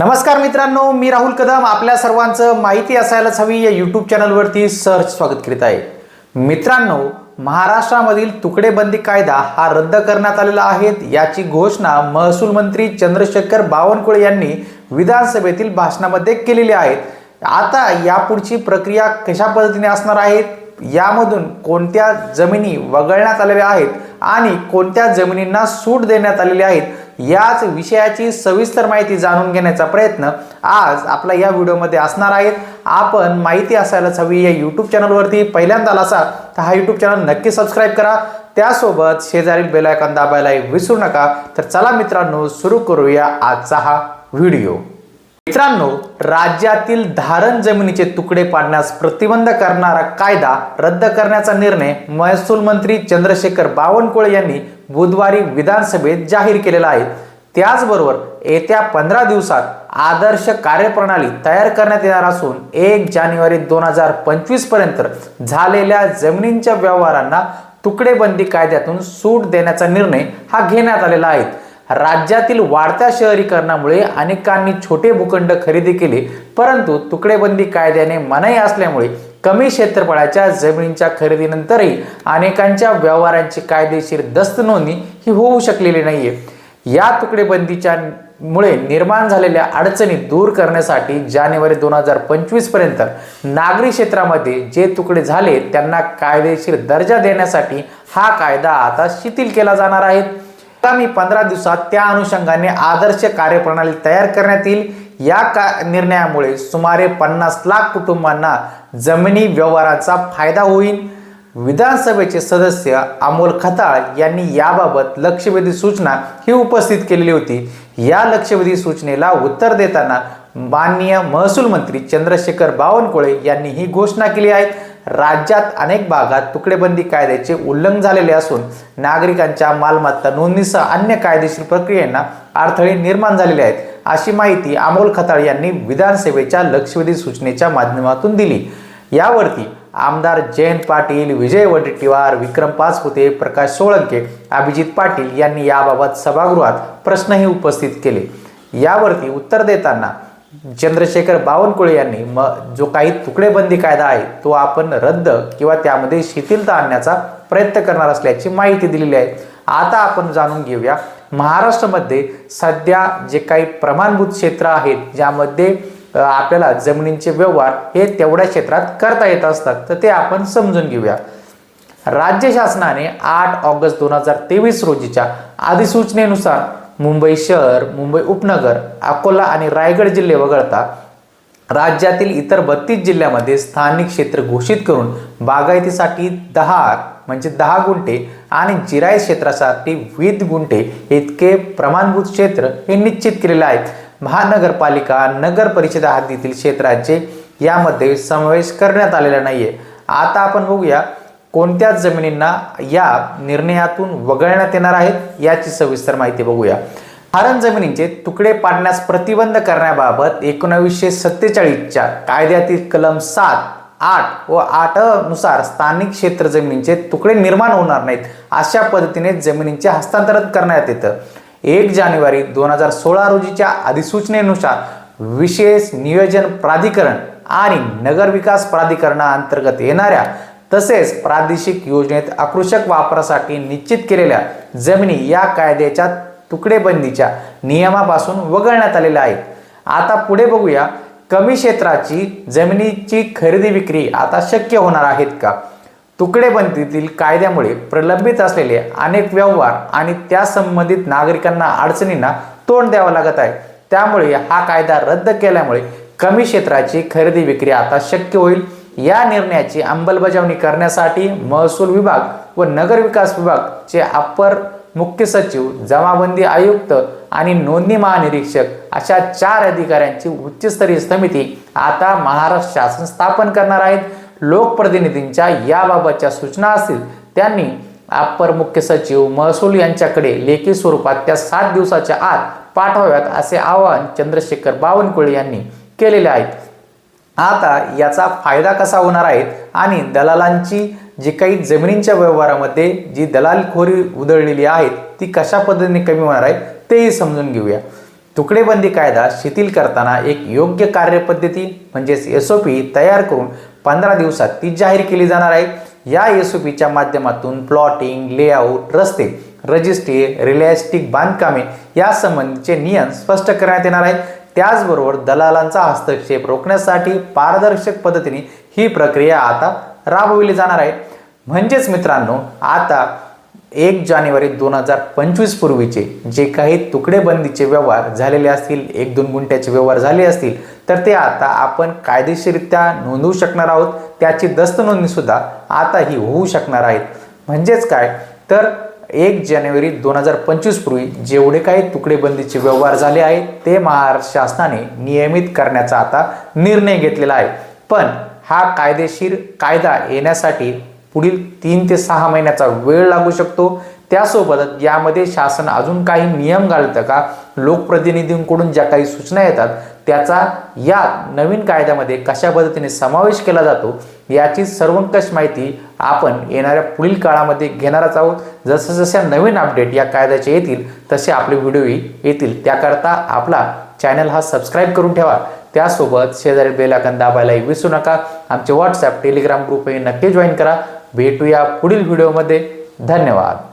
नमस्कार मित्रांनो मी राहुल कदम. आपल्या सर्वांचं माहिती असायलाच हवी. या यूट्यूब चॅनलवरती सर्च स्वागत करीत आहे. मित्रांनो महाराष्ट्रामधील तुकडेबंदी कायदा हा रद्द करण्यात आलेला आहे. याची घोषणा महसूल मंत्री चंद्रशेखर बावनकुळे यांनी विधानसभेतील भाषणामध्ये केलेली आहे. आता यापुढची प्रक्रिया कशा पद्धतीने असणार आहे? यामधून कोणत्या जमिनी वगळण्यात आलेल्या आहेत आणि कोणत्या जमिनींना सूट देण्यात आलेली आहेत याच विषयाची सविस्तर माहिती जाणून घेण्याचा प्रयत्न आज आपला या व्हिडिओमध्ये असणार आहेत. आपण माहिती असायलाच हवी या यूट्यूब चॅनलवरती पहिल्यांदा आला असाल तर हा यूट्यूब चॅनल नक्की सबस्क्राईब करा. त्यासोबत शेजारील बेलायकन आयकॉन दाबायला विसरू नका. तर चला मित्रांनो सुरू करूया आजचा हा व्हिडिओ. मित्रांनो राज्यातील धारण जमिनीचे तुकडे पाडण्यास प्रतिबंध करणारा कायदा रद्द करण्याचा निर्णय महसूल मंत्री चंद्रशेखर बावनकुळे यांनी बुधवारी विधानसभेत जाहीर केलेला आहे. त्याचबरोबर येत्या पंधरा दिवसात आदर्श कार्यप्रणाली तयार करण्यात येणार असून एक जानेवारी दोन हजार पंचवीसपर्यंत झालेल्या जमिनींच्या व्यवहारांना तुकडेबंदी कायद्यातून सूट देण्याचा निर्णय हा घेण्यात आलेला आहे. राज्यातील वाढत्या शहरीकरणामुळे अनेकांनी छोटे भूखंड खरेदी केले परंतु तुकडेबंदी कायद्याने मनाई असल्यामुळे कमी क्षेत्रफळाच्या जमिनींच्या खरेदीनंतरही अनेकांच्या व्यवहारांची कायदेशीर दस्त नोंदणी ही होऊ शकलेली नाहीये. या तुकडेबंदीच्या मुळे निर्माण झालेल्या अडचणी दूर करण्यासाठी जानेवारी दोन हजार पंचवीसपर्यंत नागरी क्षेत्रामध्ये जे तुकडे झाले त्यांना कायदेशीर दर्जा देण्यासाठी हा कायदा आता शिथिल केला जाणार आहे. आगामी पंधरा दिवसात त्या अनुषंगाने आदर्श कार्यप्रणाली तयार करण्यात येईल. या का निर्णयामुळे सुमारे पन्नास लाख कुटुंबांना जमिनी व्यवहाराचा फायदा होईल. विधानसभेचे सदस्य अमोल खताळ यांनी याबाबत लक्षवेधी सूचना ही उपस्थित केलेली होती. या लक्षवेधी सूचनेला उत्तर देताना माननीय महसूल मंत्री चंद्रशेखर बावनकुळे यांनी ही घोषणा केली आहे. राज्यात अनेक भागात तुकडेबंदी कायद्याचे उल्लंघन झालेले असून नागरिकांच्या मालमत्ता नोंदणीसह अन्य कायदेशीर प्रक्रियांना अडथळे निर्माण झालेले आहेत. अशी माहिती अमोल खताळ यांनी विधानसभेच्या लक्षवेधी सूचनेच्या माध्यमातून दिली. यावरती आमदार जयंत पाटील विजय वडेट्टीवार विक्रम पाचपुते प्रकाश सोळंके अभिजित पाटील यांनी याबाबत सभागृहात प्रश्नही उपस्थित केले. यावरती उत्तर देताना चंद्रशेखर बावनकुळे यांनी म जो काही तुकडेबंदी कायदा आहे तो आपण रद्द किंवा त्यामध्ये शिथिलता आणण्याचा प्रयत्न करणार असल्याची माहिती दिलेली आहे. आता आपण जाणून घेऊया महाराष्ट्रामध्ये सध्या जे काही प्रमाणभूत क्षेत्र आहेत ज्यामध्ये आपल्याला जमिनींचे व्यवहार हे तेवढ्या क्षेत्रात करता येत असतात तर ते आपण समजून घेऊया. राज्य शासनाने आठ ऑगस्ट दोन हजार तेवीस रोजीच्या अधिसूचनेनुसार मुंबई शहर मुंबई उपनगर अकोला आणि रायगड जिल्हे वगळता राज्यातील इतर बत्तीस जिल्ह्यामध्ये स्थानिक क्षेत्र घोषित करून बागायतीसाठी दहा म्हणजे दहा गुंठे आणि जिराय क्षेत्रासाठी वीस गुंठे इतके प्रमाणभूत क्षेत्र हे निश्चित केलेले आहेत. महानगरपालिका नगर परिषदा हद्दीतील क्षेत्राचे यामध्ये समावेश करण्यात आलेला नाही आहे आता आपण बघूया कोणत्या जमिनींना या निर्णयातून वगळण्यात येणार आहेत याची सविस्तर माहिती बघूया. हरण जमिनींचे तुकडे पाडण्यास प्रतिबंध करण्याबाबत एकोणावीसशे सत्तेचाळीसच्या कायद्यातील कलम सात आठ व आठनुसार स्थानिक क्षेत्र जमिनींचे तुकडे निर्माण होणार नाहीत अशा पद्धतीने जमिनींचे हस्तांतरण करण्यात येतं. एक जानेवारी दोन हजार सोळा रोजीच्या अधिसूचनेनुसार विशेष नियोजन प्राधिकरण आणि नगरविकास प्राधिकरणाअंतर्गत येणाऱ्या तसेच प्रादेशिक योजनेत आकृषक वापरासाठी निश्चित केलेल्या जमिनी या कायद्याच्या तुकडेबंदीच्या नियमापासून वगळण्यात आलेल्या आहेत. आता पुढे बघूया कमी क्षेत्राची जमिनीची खरेदी विक्री आता शक्य होणार आहेत का? तुकडेबंदीतील कायद्यामुळे प्रलंबित असलेले अनेक व्यवहार आणि त्या संबंधित नागरिकांना अडचणींना तोंड द्यावं लागत आहे. त्यामुळे हा कायदा रद्द केल्यामुळे कमी क्षेत्राची खरेदी विक्री आता शक्य होईल. या निर्णयाची अंमलबजावणी करण्यासाठी महसूल विभाग व नगरविकास विभागचे अप्पर मुख्य सचिव जमाबंदी आयुक्त आणि नोंदणी महानिरीक्षक अशा चार अधिकाऱ्यांची उच्चस्तरीय समिती आता महाराष्ट्र शासन स्थापन करणार आहेत. लोकप्रतिनिधींच्या याबाबतच्या सूचना असतील त्यांनी अप्पर मुख्य सचिव महसूल यांच्याकडे लेखी स्वरूपात त्या सात दिवसाच्या आत पाठवाव्यात असे आवाहन चंद्रशेखर बावनकुळे यांनी केलेले आहेत आता याचा फायदा कसा होणार आहे आणि दलालांची जी काही जमिनींच्या व्यवहारामध्ये जी दलालखोरी उधळलेली आहे ती कशा पद्धतीने कमी होणार आहे तेही समजून घेऊया. तुकडेबंदी कायदा शिथिल करताना एक योग्य कार्यपद्धती म्हणजेच एस ओ पी तयार करून पंधरा दिवसात ती जाहीर केली जाणार आहे. या एस ओ पीच्या माध्यमातून प्लॉटिंग लेआउट रस्ते रजिस्ट्री रिलॅस्टिक बांधकामे यासंबंधीचे नियम स्पष्ट करण्यात येणार आहेत त्याचबरोबर दलालांचा हस्तक्षेप रोखण्यासाठी पारदर्शक पद्धतीने ही प्रक्रिया आता राबविली जाणार आहे. म्हणजेच मित्रांनो आता एक जानेवारी दोन हजार पंचवीस पूर्वीचे जे काही तुकडेबंदीचे व्यवहार झालेले असतील एक दोन गुंठ्याचे व्यवहार झाले असतील तर ते आता आपण कायदेशीरित्या नोंदवू शकणार आहोत. त्याची दस्त नोंदणीसुद्धा आता ही होऊ शकणार आहेत. म्हणजेच काय? तर एक जानेवारी दोन हजार पंचवीस पूर्वी जेवढे काही तुकडेबंदीचे व्यवहार झाले आहेत ते महाराष्ट्र शासनाने नियमित करण्याचा आता निर्णय घेतलेला आहे. पण हा कायदेशीर कायदा येण्यासाठी पुढील तीन ते सहा महिन्याचा वेळ लागू शकतो. त्यासोबतच यामध्ये शासन अजून काही नियम घालतं का? लोकप्रतिनिधींकडून ज्या काही सूचना येतात त्याचा या नवीन कायद्यामध्ये कशा पद्धतीने समावेश केला जातो याची सर्वंकष माहिती आपण येणाऱ्या पुढील काळामध्ये घेणारच आहोत. जसं जशा नवीन अपडेट या कायद्याचे येतील तसे आपले व्हिडिओही येतील. त्याकरता आपला चॅनल हा सबस्क्राईब करून ठेवा. त्यासोबत शेजारी बेलाकन दाबायलाही विसरू नका. आमचे व्हॉट्सॲप टेलिग्राम ग्रुपही नक्की जॉईन करा. भेटूया पुढील व्हिडिओमध्ये. धन्यवाद.